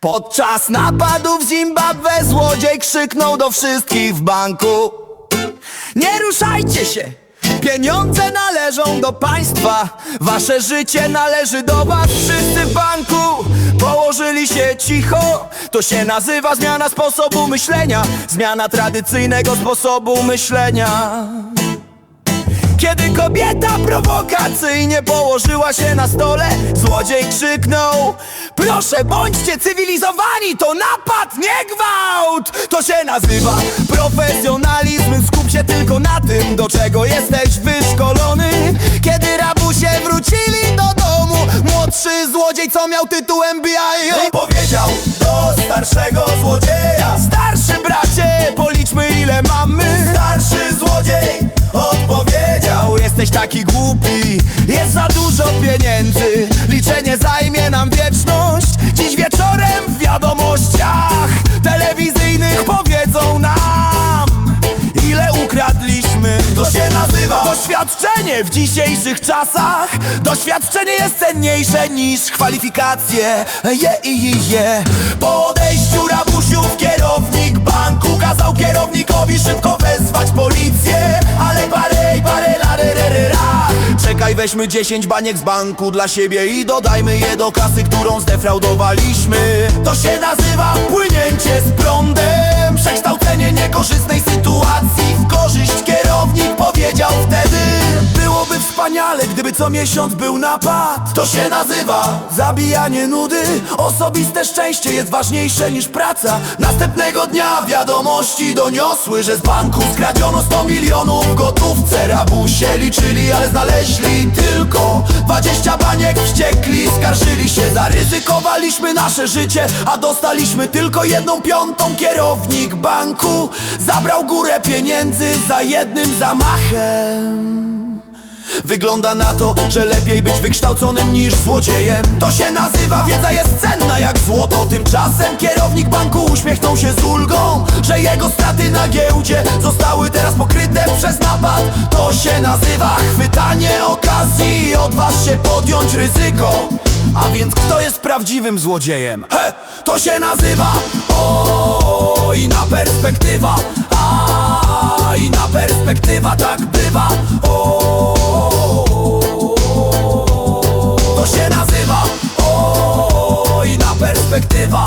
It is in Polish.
Podczas napadu w Zimbabwe złodziej krzyknął do wszystkich w banku Nie ruszajcie się! Pieniądze należą do państwa Wasze życie należy do was Wszyscy w banku położyli się cicho To się nazywa zmiana sposobu myślenia Zmiana tradycyjnego sposobu myślenia kiedy kobieta prowokacyjnie położyła się na stole Złodziej krzyknął Proszę bądźcie cywilizowani, to napad, nie gwałt! To się nazywa profesjonalizm Skup się tylko na tym, do czego jesteś wyszkolony. Kiedy rabusie wrócili do domu Młodszy złodziej, co miał tytuł MBA Powiedział do starszego złodzieja Starszy Jesteś taki głupi, jest za dużo pieniędzy Liczenie zajmie nam wieczność. Dziś wieczorem w wiadomościach Telewizyjnych powiedzą nam Ile ukradliśmy. To się nazywa doświadczenie w dzisiejszych czasach. Doświadczenie jest cenniejsze niż kwalifikacje. Je i je, je Po odejściu rabusiów kierownik banku Kazał kierownikowi szybko wezwać policję. Ale parej, pare, la, Czekaj, weźmy 10 baniek z banku dla siebie I dodajmy je do kasy, którą zdefraudowaliśmy. To się nazywa gdyby co miesiąc był napad To się nazywa zabijanie nudy. Osobiste szczęście jest ważniejsze niż praca. Następnego dnia wiadomości doniosły Że z banku skradziono 100 milionów. Gotówce Rabusie liczyli, ale znaleźli tylko 20 baniek. Wściekli Skarżyli się, zaryzykowaliśmy nasze życie A dostaliśmy tylko jedną piątą. Kierownik banku zabrał górę pieniędzy za jednym zamachem Wygląda na to, że lepiej być wykształconym niż złodziejem. To się nazywa wiedza jest cenna jak złoto. Tymczasem kierownik banku uśmiechnął się z ulgą Że jego straty na giełdzie zostały teraz pokryte przez napad. To się nazywa chwytanie okazji Odważ się podjąć ryzyko. A więc kto jest prawdziwym złodziejem? He, to się nazywa O, inna perspektywa. A, inna perspektywa, tak perspektywa